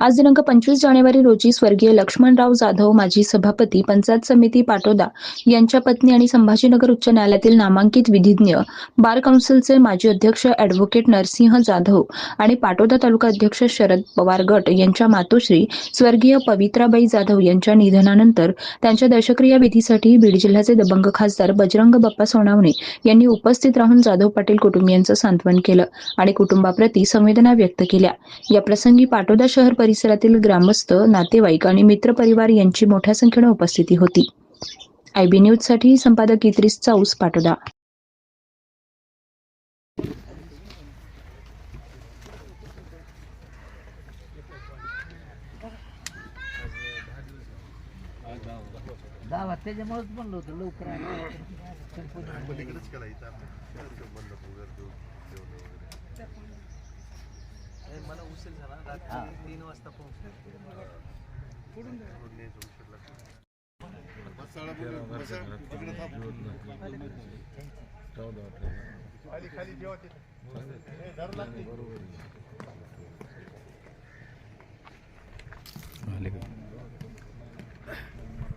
आज दिनांक पंचवीस जानेवारी रोजी स्वर्गीय लक्ष्मणराव जाधव माजी सभापती पंचायत समिती पाटोदा यांच्या पत्नी आणि संभाजीनगर उच्च न्यायालयातील नामांकित विधिज्ञ बार काउन्सिलचे माजी अध्यक्ष अॅडव्होकेट नरसिंह जाधव आणि पाटोदा तालुका अध्यक्ष शरद पवार गट यांच्या मातोश्री स्वर्गीय पवित्राबाई जाधव यांच्या निधनानंतर त्यांच्या दशक्रिया विधीसाठी बीड जिल्ह्याचे दबंग खासदार बजरंग बाप्पा सोनावणे यांनी उपस्थित राहून जाधव पाटील कुटुंबियांचं सांत्वन केलं आणि कुटुंबाप्रती संवेदना व्यक्त केल्या. या प्रसंगी पाटोदा शहर परिसरातील ग्रामस्थ नातेवाईक आणि मित्रपरिवार यांची मोठ्या संख्येनं उपस्थिती होती. आयबी न्यूजसाठी संपादक इद्रिस चाऊस पाटोदा. त्याच्यामुळेच म्हणलं होतं लवकर. मला उशीर झाला. रात्री तीन वाजता पोहोचलो